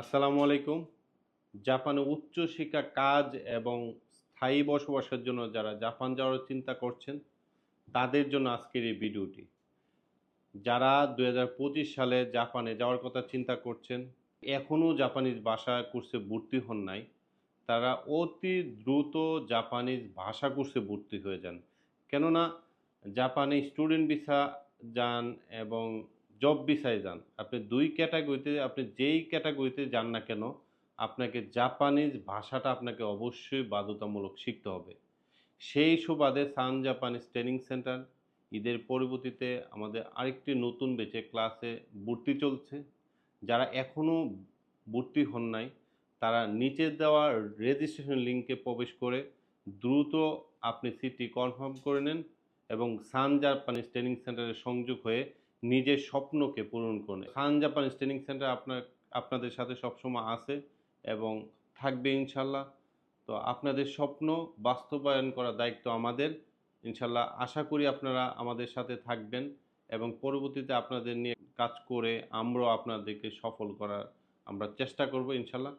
আসসালামু আলাইকুম। জাপানে উচ্চ শিক্ষা কাজ এবং স্থায়ী বসবাসের জন্য যারা জাপান যাওয়ার চিন্তা করছেন, তাদের জন্য আজকের এই ভিডিওটি। যারা দু হাজার পঁচিশ সালে জাপানে যাওয়ার কথা চিন্তা করছেন এখনও জাপানিজ ভাষা কোর্সে ভর্তি হন নাই, তারা অতি দ্রুত জাপানিজ ভাষা কোর্সে ভর্তি হয়ে যান। কেননা, জাপানে স্টুডেন্ট ভিসা যান এবং জব ভিসায় যান। আপনি দুই ক্যাটাগরিতে আপনি যেই ক্যাটাগরিতে যান না কেন, আপনাকে জাপানিজ ভাষাটা আপনাকে অবশ্যই বাধ্যতামূলক শিখতে হবে। সেই সুবাদে সান জাপানিজ ট্রেনিং সেন্টার ঈদের পরবর্তীতে আমাদের আরেকটি নতুন বেচে ক্লাসে ভর্তি চলছে। যারা এখনও ভর্তি হন নাই, তারা নিচে দেওয়া রেজিস্ট্রেশন লিঙ্কে প্রবেশ করে দ্রুত আপনি সিটটি কনফার্ম করে নেন এবং সান জাপানিজ ট্রেনিং সেন্টারে সংযোগ হয়ে নিজের স্বপ্নকে পূরণ করুন খান জাপান ট্রেনিং সেন্টার আপনার, আপনাদের সাথে সবসময় আছে এবং থাকবে ইনশাল্লাহ। তো আপনাদের স্বপ্ন বাস্তবায়ন করার দায়িত্ব আমাদের। ইনশাল্লাহ আশা করি আপনারা আমাদের সাথে থাকবেন এবং পরবর্তীতে আপনাদের নিয়ে কাজ করে আমরাও আপনাদেরকে সফল করার আমরা চেষ্টা করব ইনশাল্লাহ।